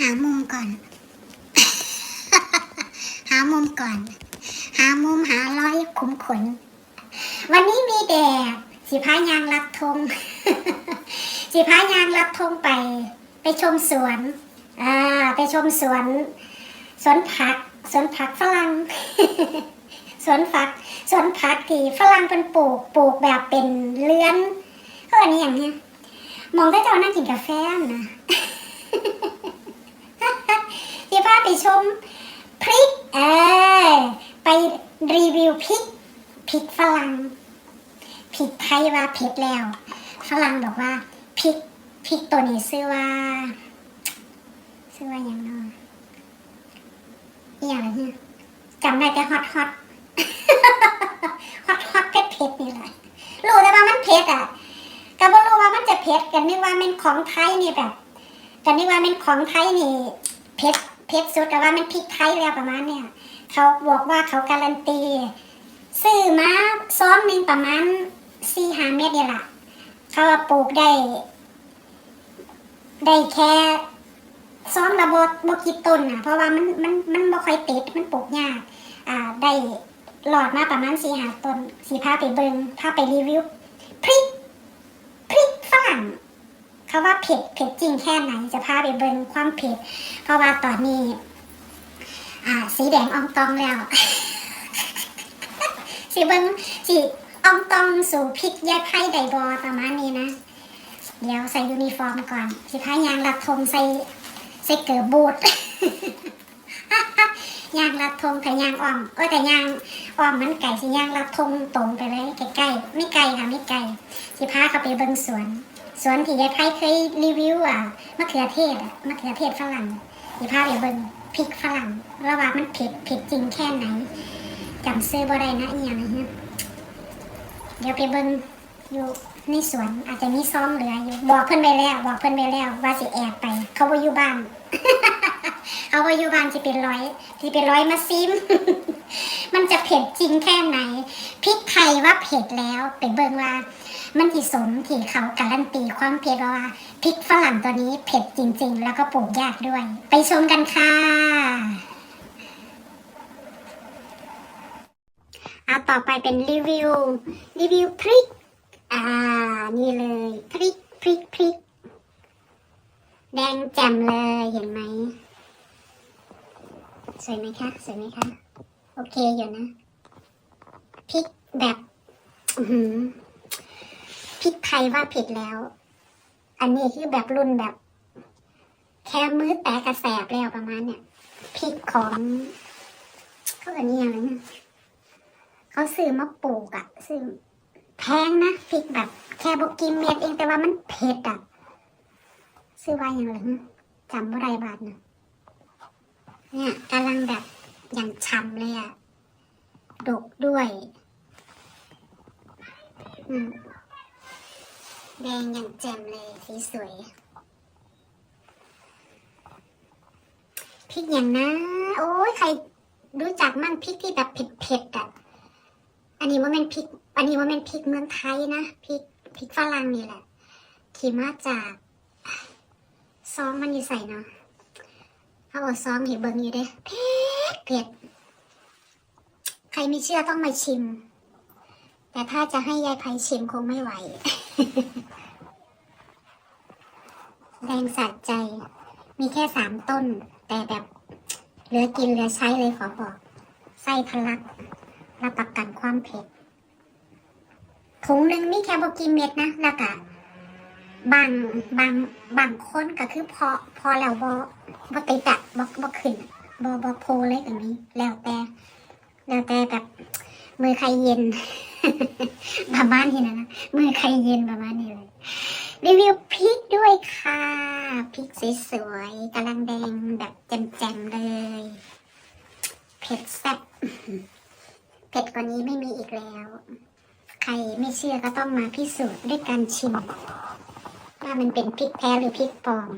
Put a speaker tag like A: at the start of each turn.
A: หามุมก่อน หามุมก่อน หามุมหาร้อยขุมขน วันนี้มีแดดสีพายางรับธงสีพายางรับธงไป ไปชมสวนอ่าไปชมสวน สวนผัก สวนผักฝรั่งสวนผัก สวนผักที่ฝรั่งเป็นปลูก ปลูกแบบเป็นเลื้อนก็อันนี้อย่างเนี้ยมองก็จะนั่งกินกาแฟนะ ที่พาไปชมพริกเออไปรีวิวพริกพริกฝรั่งพริกไทยว่าเผ็ดแล้วฝรั่งบอกว่าพริกพริกตัวนี้ชื่อว่าชื่อว่าอย่างนอยอหย่างไรเนี่ยจำได้แต่ฮอตฮอตฮอตฮอตเผ็ดเผ็ดนี่แหละรู้แต่ว่ามันเผ็ดอะก็บ่รู้ว่ามันจะเผ็ดกันนึกว่าเป็นของไทยนี่แบบ กันนึกว่าเป็นของไทยนี่เผ็ดเผ็ดสุดแต่ว่ามันพริกไทยแล้วประมาณเนี่ยเขาบอกว่าเขาการันตี ซื้อมาซ้อมหนึ่งประมาณสี่ห้าเม็ดนี่แหละเขาปลูกได้ ได้แค่ซ้อมระบบบกี่ต้นนะเพราะว่ามันมันมันบ่ค่อยติดมันปลูกยากอ่าได้หลอดมาประมาณสี่หาต้นสีพาไปเบิงพาไปรีวิวพริก เขาว่าเผ็ดเผ็ดจริงแค่ไหนจะพาไปเบิงความเผ็ดเพราะว่าตอนนี้ อ่า สีแดงอองตองแล้ว สีเบิงสีอองตองสู่พริกยาไพ่ไดบอประมาณนี้นะ เดี๋ยวใส่ยูนิฟอร์มก่อนสีพายางรัดธงใส่ใส่เกิร์บบูทยางรัดธงกับยางอ้อมเอ้ยแต่ยางอ้อมมันไก่สิยางรัดธงตรงไปเลยใกล้ๆไม่ไกลค่ะไม่ไกลสิพาเขาไปเบิ่งสวน สวนที่ยายไพ่เคยรีวิวอะมะเขือเทศอะมะเขือเทศฝรั่งยายพาไปเบิ่งพริกฝรั่งระว่ามันเผ็ดเผ็ดจริงแค่ไหนจำซื้อบ่ได้นะอียังนะเดี๋ยวไปเบิ่งอยู่ในสวนอาจจะมีซ่อมเหลืออยู่บอกเพื่อนไปแล้ว บอกเพื่อนไปแล้ว ว่าสิแอบไป เขาไปอยู่บ้าน เอาไว้อยู่บ้านจะเป็นร้อยจะเป็นร้อยมาซิม มันจะเผ็ดจริงแค่ไหนพริกไทยว่าเผ็ดแล้วไปเบิ่งว่า มันที่สมที่เขาการันตีความเผ็ดว่าพริกฝรั่งตัวนี้เผ็ดจริง ๆ แล้วก็ปลูกยากด้วย ไปชมกันค่ะเอาต่อไปเป็นรีวิวรีวิวพริก อ่า นี่เลยพริกพริกพริกแดงแจ่มเลยเห็นไหม สวยไหมคะ สวยไหมคะ โอเคอยู่นะ พริกแบบพริกไทยว่าผิดแล้ว อันนี้คือแบบรุ่นแบบ แค่มือแตกกระแสบแล้วประมาณเนี่ยพริกของเขาแบบนี้อย่างไรนะเขาซื้อมาปลูกอะซื้อแพงนะพริกแบบ แค่บกินเม็ดเองแต่ว่ามันเผ็ดอะซื้อไว้อย่างไรจำว่าไรบาทเนะ เนี่ยกำลังแบบอย่างฉ่ำเลยอะดกด้วย อืมแดงอย่างแจ่มเลยสีสวยพริกอย่างนะโอ้ยใครรู้จักมั่งพริกที่แบบเผ็ดๆอะอันนี้ว่าเป็นพริก อันนี้ว่าเป็นพริกเมืองไทยนะพริกพริกฝรั่งนี่แหละที่มาจากซองมันอยู่ใส่เนาะ เขาบอกซ้อมเห็นเบิงอยู่เด้เผ็ดเผ็ดใครไม่เชื่อต้องมาชิม แต่ถ้าจะให้ยายไพชิมคงไม่ไหว แรงสัดใจ มีแค่สามต้น แต่แบบเหลือกินเหลือใช้เลยขอบอก ไส้ทะลักรับประกันความเผ็ดถุงหนึ่งนี่แค่บกกินเม็ดนะแล้วก็ บางบางบางคนก็คือพอพอแล้วบอบอติดอะบอบอขึ้นบอบอโพเลยแบบนี้ แล้วแต่แล้วแต่แบบมือใครเย็นประมาณนี้นะนะมือใครเย็นประมาณนี้เลยรีวิวพริกด้วยค่ะพริกสวยๆกำลังแดงแบบแจ่มๆเลยเผ็ดแซ่บเผ็ดกว่านี้ไม่มีอีกแล้ว ใครไม่เชื่อก็ต้องมาพิสูจน์ด้วยการชิม ว่ามันเป็นพริกแท้หรือพริกปลอม